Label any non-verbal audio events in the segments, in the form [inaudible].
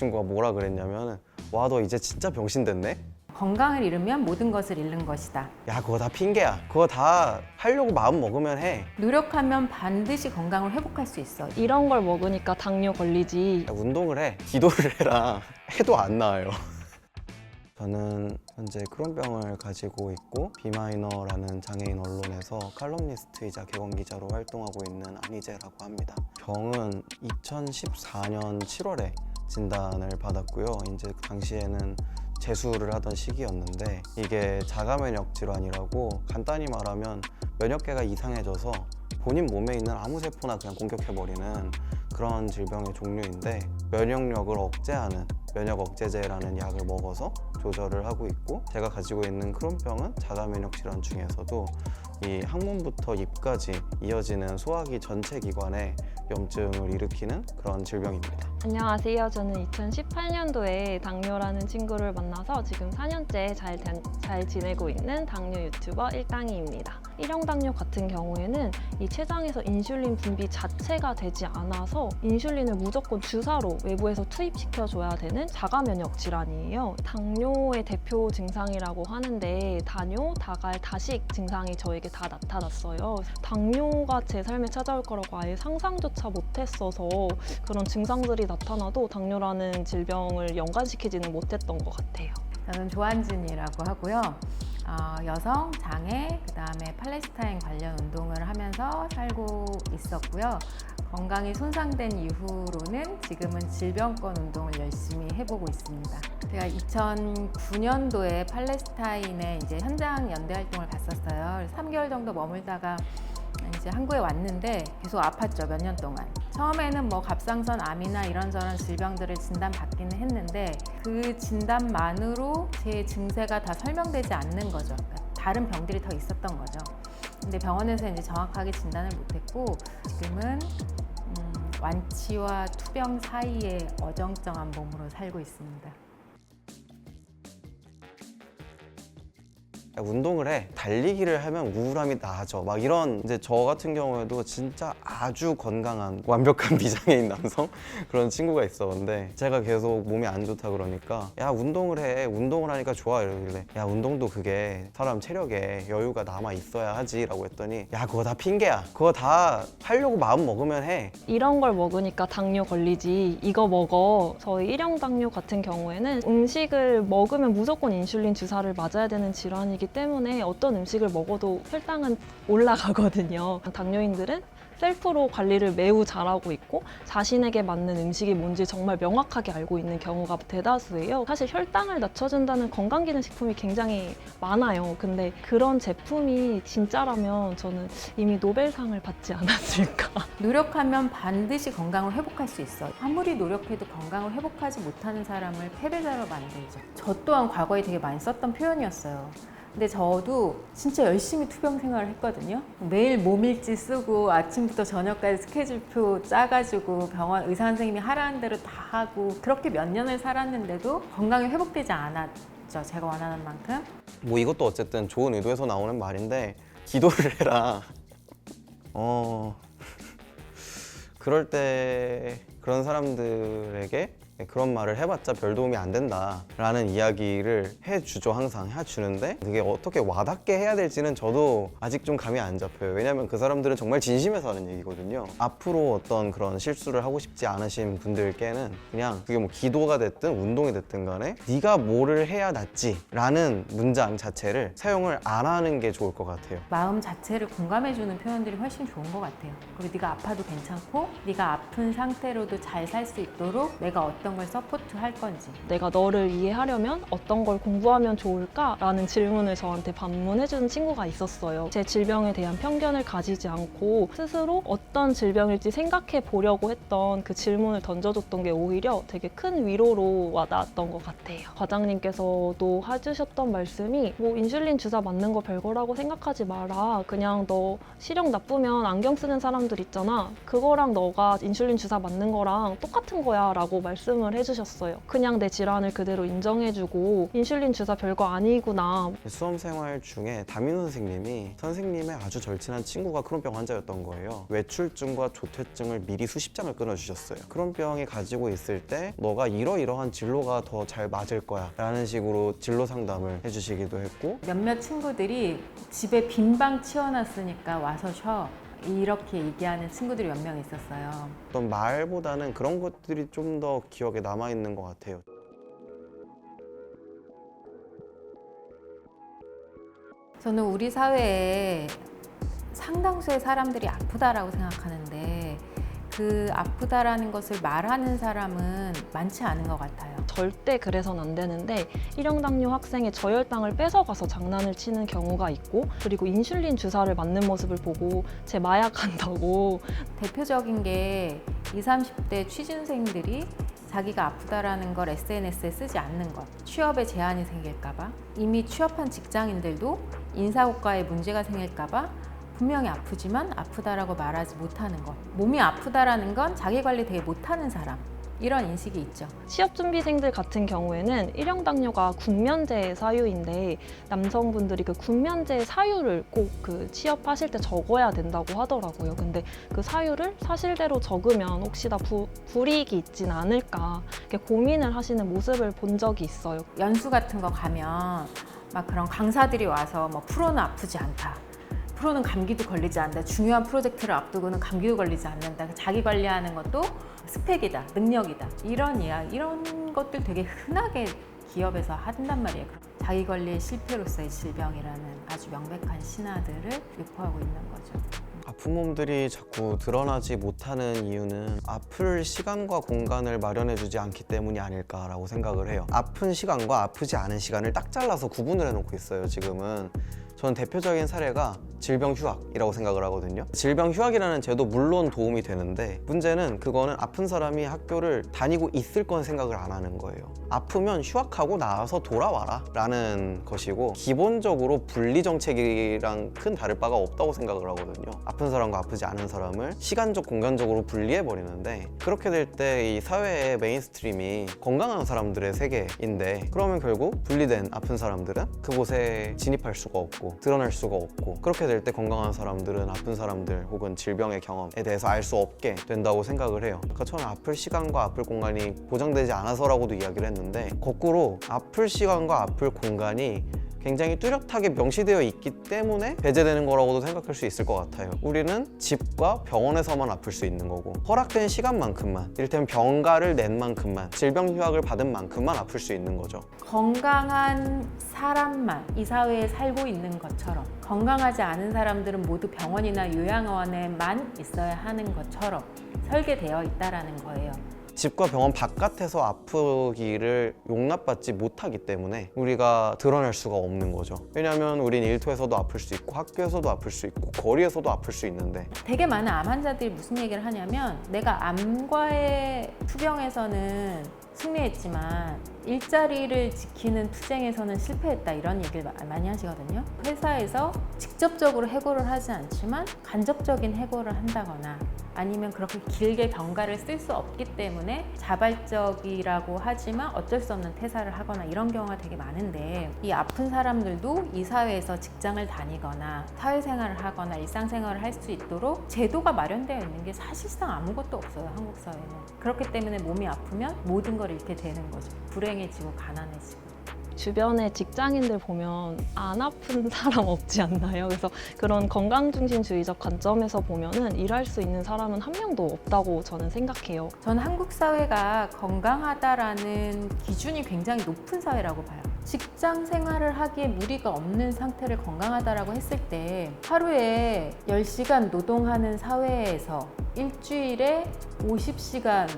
친구가 뭐라 그랬냐면은 와너 이제 진짜 병신 됐네? 건강을 잃으면 모든 것을 잃는 것이다. 야 그거 다 핑계야 그거 다 하려고 마음 먹으면 해 노력하면 반드시 건강을 회복할 수 있어. 이런 걸 먹으니까 당뇨 걸리지. 야, 운동을 해 기도를 해라 [laughs] 해도 안 나아요 저는 현재 크론병을 가지고 있고 비마이너라는 장애인 언론에서 칼럼니스트이자 개건 기자로 활동하고 있는 안희재라고 합니다. 병은 2014년 7월에 진단을 받았고요. 이제 그 당시에는 재수를 하던 시기였는데 이게 자가 면역 질환이라고 간단히 말하면 면역계가 이상해져서 본인 몸에 있는 아무 세포나 그냥 공격해버리는 그런 질병의 종류인데 면역력을 억제하는 면역 억제제라는 약을 먹어서 조절을 하고 있고 제가 가지고 있는 크론병은 자가 면역 질환 중에서도 이 항문부터 입까지 이어지는 소화기 전체 기관에 염증을 일으키는 그런 질병입니다. 안녕하세요. 저는 2018년도에 당뇨라는 친구를 만나서 지금 4년째 잘, 된- 잘 지내고 있는 당뇨 유튜버 일당이입니다. 일형 당뇨 같은 경우에는 이 췌장에서 인슐린 분비 자체가 되지 않아서 인슐린을 무조건 주사로 외부에서 투입시켜 줘야 되는 자가 면역 질환이에요. 당뇨의 대표 증상이라고 하는데 다뇨, 다갈, 다식 증상이 저에게 다 나타났어요. 당뇨가 제 삶에 찾아올 거라고 아예 상상조차 못했어서 그런 증상들이 나타나도 당뇨라는 질병을 연관시키지는 못했던 것 같아요. 저는 조한진이라고 하고요. 어, 여성, 장애, 그 다음에 팔레스타인 관련 운동을 하면서 살고 있었고요. 건강이 손상된 이후로는 지금은 질병권 운동을 열심히 해보고 있습니다. 제가 2009년도에 팔레스타인에 이제 현장 연대 활동을 갔었어요. 3개월 정도 머물다가 이제 한국에 왔는데 계속 아팠죠 몇 년 동안. 처음에는 뭐 갑상선 암이나 이런저런 질병들을 진단받기는 했는데 그 진단만으로 제 증세가 다 설명되지 않는 거죠. 그러니까 다른 병들이 더 있었던 거죠. 근데 병원에서 이제 정확하게 진단을 못했고 지금은 음, 완치와 투병 사이에 어정쩡한 몸으로 살고 있습니다. 야, 운동을 해. 달리기를 하면 우울함이 나아져. 막 이런 이제 저 같은 경우에도 진짜 아주 건강한 완벽한 [laughs] 비장애인 남성 그런 친구가 있었는데 제가 계속 몸이 안 좋다 그러니까 야 운동을 해. 운동을 하니까 좋아 이러길래 야 운동도 그게 사람 체력에 여유가 남아 있어야 하지라고 했더니 야 그거 다 핑계야. 그거 다 하려고 마음 먹으면 해. 이런 걸 먹으니까 당뇨 걸리지 이거 먹어 저희 일형 당뇨 같은 경우에는 음식을 먹으면 무조건 인슐린 주사를 맞아야 되는 질환이기 때문에 어떤 음식을 먹어도 혈당은 올라가거든요 [laughs] 당뇨인들은 셀프로 관리를 매우 잘하고 있고 자신에게 맞는 음식이 뭔지 정말 명확하게 알고 있는 경우가 대다수예요. 사실 혈당을 낮춰준다는 건강기능식품이 굉장히 많아요. 근데 그런 제품이 진짜라면 저는 이미 노벨상을 받지 않았을까. [laughs] 노력하면 반드시 건강을 회복할 수 있어. 아무리 노력해도 건강을 회복하지 못하는 사람을 패배자로 만들죠. 저 또한 과거에 되게 많이 썼던 표현이었어요. 근데 저도 진짜 열심히 투병 생활을 했거든요. 매일 몸일지 쓰고 아침부터 저녁까지 스케줄표 짜가지고 병원 의사 선생님이 하라는 대로 다 하고 그렇게 몇 년을 살았는데도 건강이 회복되지 않았죠. 제가 원하는 만큼. 뭐 이것도 어쨌든 좋은 의도에서 나오는 말인데 기도를 [laughs] 해라. 어 그럴 때 그런 사람들에게 그런 말을 해봤자 별 도움이 안 된다라는 이야기를 해주죠 항상. 해주는데 그게 어떻게 와닿게 해야 될지는 저도 아직 좀 감이 안 잡혀요. 왜냐면 그 사람들은 정말 진심에서 하는 얘기거든요. 앞으로 어떤 그런 실수를 하고 싶지 않으신 분들께는 그냥 그게 뭐 기도가 됐든 운동이 됐든 간에 네가 뭐를 해야 낫지 라는 문장 자체를 사용을 안 하는 게 좋을 것 같아요. 마음 자체를 공감해주는 표현들이 훨씬 좋은 것 같아요. 그리고 네가 아파도 괜찮고 네가 아픈 상태로도 잘 살 수 있도록 내가 어떤 걸 서포트 할 건지 내가 너를 이해하려면 어떤 걸 공부하면 좋을까? 라는 질문을 저한테 반문해주는 친구가 있었어요. 제 질병에 대한 편견을 가지지 않고 스스로 어떤 질병일지 생각해 보려고 했던 그 질문을 던져줬던 게 오히려 되게 큰 위로로 와닿았던 것 같아요. 과장님께서도 해주셨던 말씀이 뭐 인슐린 주사 맞는 거 별거라고 생각하지 마라. 그냥 너 시력 나쁘면 안경 쓰는 사람들 있잖아. 그거랑 너가 인슐린 주사 맞는 거랑 똑같은 거야 라고 말씀을 말씀을 해주셨어요. 그냥 내 질환을 그대로 인정해주고 인슐린 주사 별거 아니구나. 수험 생활 중에 담임 선생님이 선생님의 아주 절친한 친구가 크론병 환자였던 거예요. 외출증과 조퇴증을 미리 수십 장을 끊어주셨어요. 크론병이 가지고 있을 때 너가 이러이러한 진로가 더 잘 맞을 거야 라는 식으로 진로 상담을 해주시기도 했고 몇몇 친구들이 집에 빈 방 치워놨으니까 와서 쉬어. 이렇게 얘기하는 친구들이 몇 명 있었어요. 어떤 말보다는 그런 것들이 좀 더 기억에 남아 있는 것 같아요. 저는 우리 사회에 상당수의 사람들이 아프다라고 생각하는데 그 아프다라는 것을 말하는 사람은 많지 않은 것 같아요. 절대 그래선 안 되는데 일형당뇨 학생의 저혈당을 뺏어가서 장난을 치는 경우가 있고 그리고 인슐린 주사를 맞는 모습을 보고 제 마약 한다고. 대표적인 게 20, 30대 취준생들이 자기가 아프다라는 걸 SNS에 쓰지 않는 것, 취업에 제한이 생길까봐, 이미 취업한 직장인들도 인사고과에 문제가 생길까봐 분명히 아프지만 아프다라고 말하지 못하는 것, 몸이 아프다라는 건 자기 관리 되게 못하는 사람, 이런 인식이 있죠. 취업 준비생들 같은 경우에는 일형 당뇨가 군면제 사유인데 남성분들이 그 군면제 사유를 꼭 그 취업하실 때 적어야 된다고 하더라고요. 근데 그 사유를 사실대로 적으면 혹시 나 부, 불이익이 있진 않을까 이렇게 고민을 하시는 모습을 본 적이 있어요. 연수 같은 거 가면 막 그런 강사들이 와서 뭐 프로는 아프지 않다. 프로는 감기도 걸리지 않는다. 중요한 프로젝트를 앞두고는 감기도 걸리지 않는다. 자기 관리하는 것도 스펙이다, 능력이다. 이런 이야기, 이런 것들 되게 흔하게 기업에서 한단 말이에요. 자기 관리의 실패로서의 질병이라는 아주 명백한 신화들을 유포하고 있는 거죠. 아픈 몸들이 자꾸 드러나지 못하는 이유는 아플 시간과 공간을 마련해주지 않기 때문이 아닐까라고 생각을 해요. 아픈 시간과 아프지 않은 시간을 딱 잘라서 구분을 해놓고 있어요, 지금은. 저는 대표적인 사례가 질병 휴학이라고 생각을 하거든요. 질병 휴학이라는 제도 물론 도움이 되는데 문제는 그거는 아픈 사람이 학교를 다니고 있을 건 생각을 안 하는 거예요. 아프면 휴학하고 나와서 돌아와라 라는 것이고 기본적으로 분리 정책이랑 큰 다를 바가 없다고 생각을 하거든요. 아픈 사람과 아프지 않은 사람을 시간적 공간적으로 분리해 버리는데 그렇게 될 때 이 사회의 메인스트림이 건강한 사람들의 세계인데 그러면 결국 분리된 아픈 사람들은 그곳에 진입할 수가 없고 드러날 수가 없고 그렇게 될 때 건강한 사람들은 아픈 사람들 혹은 질병의 경험에 대해서 알 수 없게 된다고 생각을 해요. 그러니까 저는 아플 시간과 아플 공간이 보장되지 않아서라고도 이야기를 했는데 거꾸로 아플 시간과 아플 공간이 굉장히 뚜렷하게 명시되어 있기 때문에 배제되는 거라고도 생각할 수 있을 것 같아요. 우리는 집과 병원에서만 아플 수 있는 거고 허락된 시간만큼만 이를테면 병가를 낸 만큼만 질병 휴학을 받은 만큼만 아플 수 있는 거죠. 건강한 사람만 이 사회에 살고 있는 것처럼 건강하지 않은 사람들은 모두 병원이나 요양원에만 있어야 하는 것처럼 설계되어 있다라는 거예요. 집과 병원 바깥에서 아프기를 용납받지 못하기 때문에 우리가 드러낼 수가 없는 거죠. 왜냐하면 우린 일터에서도 아플 수 있고 학교에서도 아플 수 있고 거리에서도 아플 수 있는데 되게 많은 암 환자들이 무슨 얘기를 하냐면 내가 암과의 투병에서는 승리했지만 일자리를 지키는 투쟁에서는 실패했다 이런 얘기를 마- 많이 하시거든요. 회사에서 직접적으로 해고를 하지 않지만 간접적인 해고를 한다거나 아니면 그렇게 길게 병가를 쓸 수 없기 때문에 자발적이라고 하지만 어쩔 수 없는 퇴사를 하거나 이런 경우가 되게 많은데 이 아픈 사람들도 이 사회에서 직장을 다니거나 사회생활을 하거나 일상생활을 할 수 있도록 제도가 마련되어 있는 게 사실상 아무것도 없어요 한국 사회는 그렇기 때문에 몸이 아프면 모든 걸 잃게 되는 거죠 불행 해지고 가난해지고 주변에 직장인들 보면 안 아픈 [laughs] 사람 없지 않나요? 그래서 그런 건강 중심주의적 관점에서 보면은 일할 수 있는 사람은 한 명도 없다고 저는 생각해요. 저는 한국 사회가 건강하다라는 기준이 굉장히 높은 사회라고 봐요. 직장 생활을 하기에 무리가 없는 상태를 건강하다라고 했을 때 하루에 10시간 노동하는 사회에서 일주일에 50시간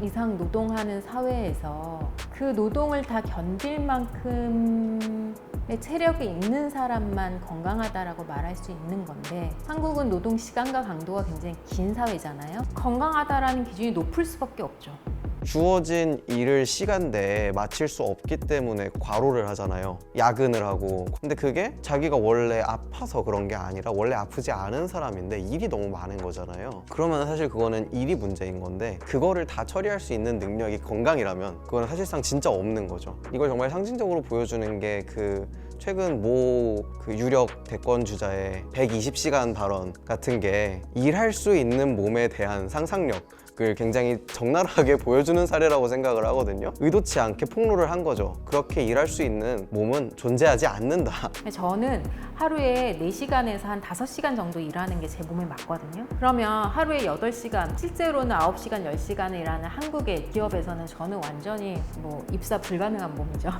이상 노동하는 사회에서 그 노동을 다 견딜 만큼의 체력이 있는 사람만 건강하다라고 말할 수 있는 건데 한국은 노동 시간과 강도가 굉장히 긴 사회잖아요. 건강하다라는 기준이 높을 수밖에 없죠. 주어진 일을 시간대에 마칠 수 없기 때문에 과로를 하잖아요. 야근을 하고. 근데 그게 자기가 원래 아파서 그런 게 아니라 원래 아프지 않은 사람인데 일이 너무 많은 거잖아요. 그러면 사실 그거는 일이 문제인 건데 그거를 다 처리할 수 있는 능력이 건강이라면 그거는 사실상 진짜 없는 거죠. 이걸 정말 상징적으로 보여주는 게 그 최근 모 그 유력 대권 주자의 120시간 발언 같은 게 일할 수 있는 몸에 대한 상상력 을 굉장히 적나라하게 [laughs] 보여주는 사례라고 생각을 하거든요. 의도치 않게 폭로를 한 거죠. 그렇게 일할 수 있는 몸은 존재하지 않는다. [laughs] 저는 하루에 4시간에서 한 5시간 정도 일하는 게 제 몸에 맞거든요. 그러면 하루에 8시간, 실제로는 9시간, 10시간을 일하는 한국의 기업에서는 저는 완전히 뭐 입사 불가능한 몸이죠.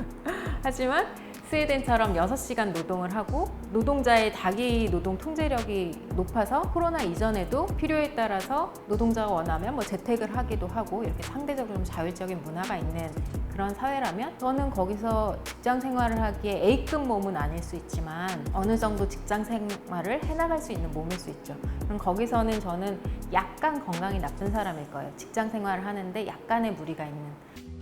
[laughs] 하지만 스웨덴처럼 6시간 노동을 하고 노동자의 단기 노동 통제력이 높아서 코로나 이전에도 필요에 따라서 노동자가 원하면 뭐 재택을 하기도 하고 이렇게 상대적으로 좀 자율적인 문화가 있는 그런 사회라면 저는 거기서 직장 생활을 하기에 A급 몸은 아닐 수 있지만 어느 정도 직장 생활을 해나갈 수 있는 몸일 수 있죠. 그럼 거기서는 저는 약간 건강이 나쁜 사람일 거예요. 직장 생활을 하는데 약간의 무리가 있는.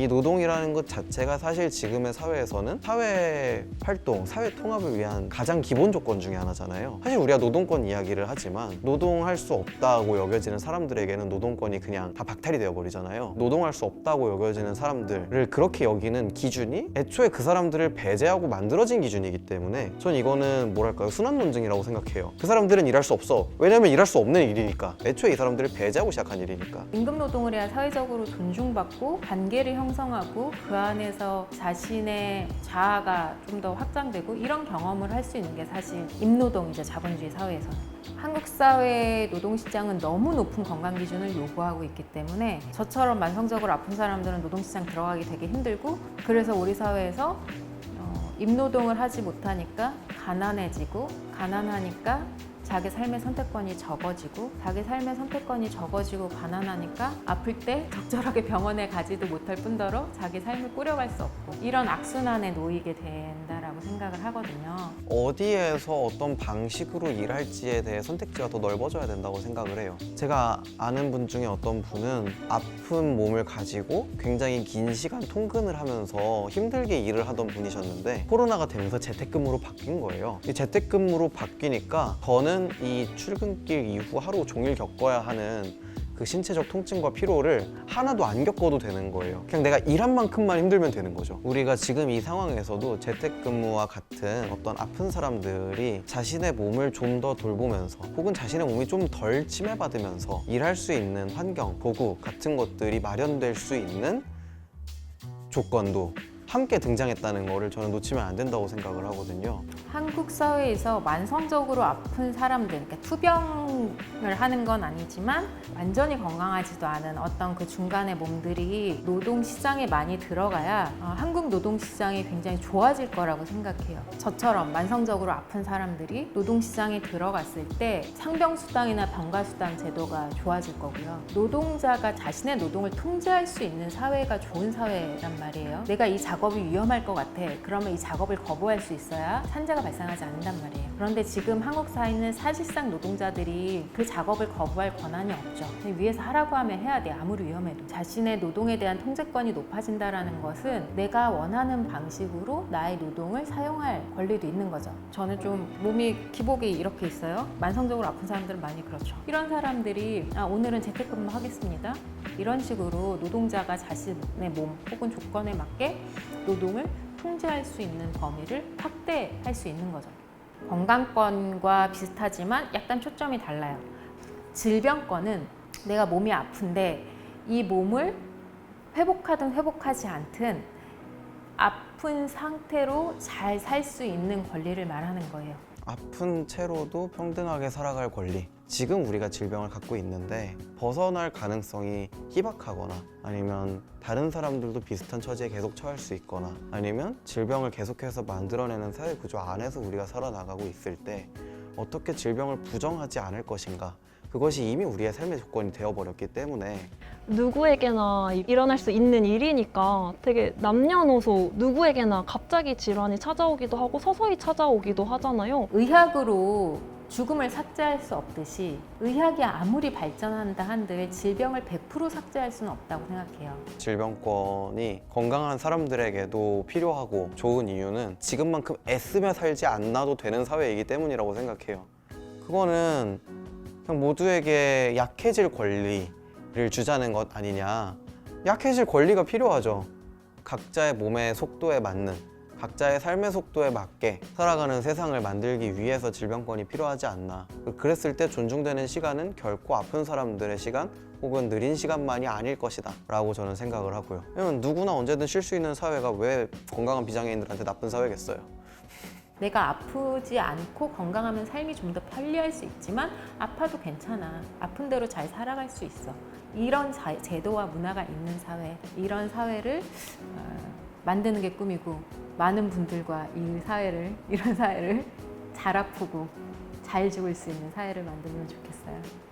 이 노동이라는 것 자체가 사실 지금의 사회에서는 사회 활동, 사회 통합을 위한 가장 기본 조건 중에 하나잖아요. 사실 우리가 노동권 이야기를 하지만 노동할 수 없다고 여겨지는 사람들에게는 노동권이 그냥 다 박탈이 되어 버리잖아요. 노동할 수 없다고 여겨지는 사람들을 그렇게 여기는 기준이 애초에 그 사람들을 배제하고 만들어진 기준이기 때문에 전 이거는 뭐랄까요 순환 논증이라고 생각해요. 그 사람들은 일할 수 없어. 왜냐면 일할 수 없는 일이니까. 애초에 이 사람들을 배제하고 시작한 일이니까. 임금 노동을 해야 사회적으로 존중받고 관계를 형 성하고 그 안에서 자신의 자아가 좀 더 확장되고 이런 경험을 할 수 있는 게 사실 임노동이죠 자본주의 사회에서는 한국 사회의 노동 시장은 너무 높은 건강 기준을 요구하고 있기 때문에 저처럼 만성적으로 아픈 사람들은 노동 시장 들어가기 되게 힘들고 그래서 우리 사회에서 어, 임노동을 하지 못하니까 가난해지고 가난하니까 자기 삶의 선택권이 적어지고 자기 삶의 선택권이 적어지고 가난하니까 아플 때 적절하게 병원에 가지도 못할 뿐더러 자기 삶을 꾸려갈 수 없고 이런 악순환에 놓이게 된다 라고 생각을 하거든요. 어디에서 어떤 방식으로 일할지에 대해 선택지가 더 넓어져야 된다고 생각을 해요. 제가 아는 분 중에 어떤 분은 아픈 몸을 가지고 굉장히 긴 시간 통근을 하면서 힘들게 일을 하던 분이셨는데 코로나가 되면서 재택근무로 바뀐 거예요. 이 재택근무로 바뀌니까 저는 이 출근길 이후 하루 종일 겪어야 하는 그 신체적 통증과 피로를 하나도 안 겪어도 되는 거예요. 그냥 내가 일한 만큼만 힘들면 되는 거죠. 우리가 지금 이 상황에서도 재택근무와 같은 어떤 아픈 사람들이 자신의 몸을 좀 더 돌보면서 혹은 자신의 몸이 좀 덜 침해받으면서 일할 수 있는 환경, 도구 같은 것들이 마련될 수 있는 조건도 함께 등장했다는 거를 저는 놓치면 안 된다고 생각을 하거든요. 한국 사회에서 만성적으로 아픈 사람들, 그러니까 투병을 하는 건 아니지만 완전히 건강하지도 않은 어떤 그 중간의 몸들이 노동 시장에 많이 들어가야 어, 한국 노동 시장이 굉장히 좋아질 거라고 생각해요. 저처럼 만성적으로 아픈 사람들이 노동 시장에 들어갔을 때 상병 수당이나 병가 수당 제도가 좋아질 거고요. 노동자가 자신의 노동을 통제할 수 있는 사회가 좋은 사회란 말이에요. 내가 이 작 업이 위험할 것 같아. 그러면 이 작업을 거부할 수 있어야 산재가 발생하지 않는단 말이에요. 그런데 지금 한국 사회는 사실상 노동자들이 그 작업을 거부할 권한이 없죠. 위에서 하라고 하면 해야 돼. 아무리 위험해도. 자신의 노동에 대한 통제권이 높아진다라는 것은 내가 원하는 방식으로 나의 노동을 사용할 권리도 있는 거죠. 저는 좀 몸이 기복이 이렇게 있어요. 만성적으로 아픈 사람들은 많이 그렇죠. 이런 사람들이 아, 오늘은 재택근무 하겠습니다. 이런 식으로 노동자가 자신의 몸 혹은 조건에 맞게 노동을 통제할 수 있는 범위를 확대할 수 있는 거죠. 건강권과 비슷하지만 약간 초점이 달라요. 질병권은 내가 몸이 아픈데 이 몸을 회복하든 회복하지 않든 아픈 상태로 잘 살 수 있는 권리를 말하는 거예요. 아픈 채로도 평등하게 살아갈 권리. 지금 우리가 질병을 갖고 있는데 벗어날 가능성이 희박하거나 아니면 다른 사람들도 비슷한 처지에 계속 처할 수 있거나 아니면 질병을 계속해서 만들어내는 사회 구조 안에서 우리가 살아나가고 있을 때 어떻게 질병을 부정하지 않을 것인가. 그것이 이미 우리의 삶의 조건이 되어버렸기 때문에 누구에게나 일어날 수 있는 일이니까 되게 남녀노소 누구에게나 갑자기 질환이 찾아오기도 하고 서서히 찾아오기도 하잖아요. 의학으로 죽음을 삭제할 수 없듯이 의학이 아무리 발전한다 한들 질병을 100% 삭제할 수는 없다고 생각해요. 질병권이 건강한 사람들에게도 필요하고 좋은 이유는 지금만큼 애쓰며 살지 않나도 되는 사회이기 때문이라고 생각해요. 그거는 그냥 모두에게 약해질 권리를 주자는 것 아니냐. 약해질 권리가 필요하죠. 각자의 몸의 속도에 맞는 각자의 삶의 속도에 맞게 살아가는 세상을 만들기 위해서 질병권이 필요하지 않나. 그랬을 때 존중되는 시간은 결코 아픈 사람들의 시간 혹은 느린 시간만이 아닐 것이다. 라고 저는 생각을 하고요. 왜냐면 누구나 언제든 쉴 수 있는 사회가 왜 건강한 비장애인들한테 나쁜 사회겠어요. 내가 아프지 않고 건강하면 삶이 좀 더 편리할 수 있지만 아파도 괜찮아. 아픈 대로 잘 살아갈 수 있어. 이런 자- 제도와 문화가 있는 사회, 이런 사회를 어, 만드는 게 꿈이고 많은 분들과 이 사회를 [laughs] 이런 사회를 잘 아프고 잘 죽을 수 있는 사회를 만들면 좋겠어요.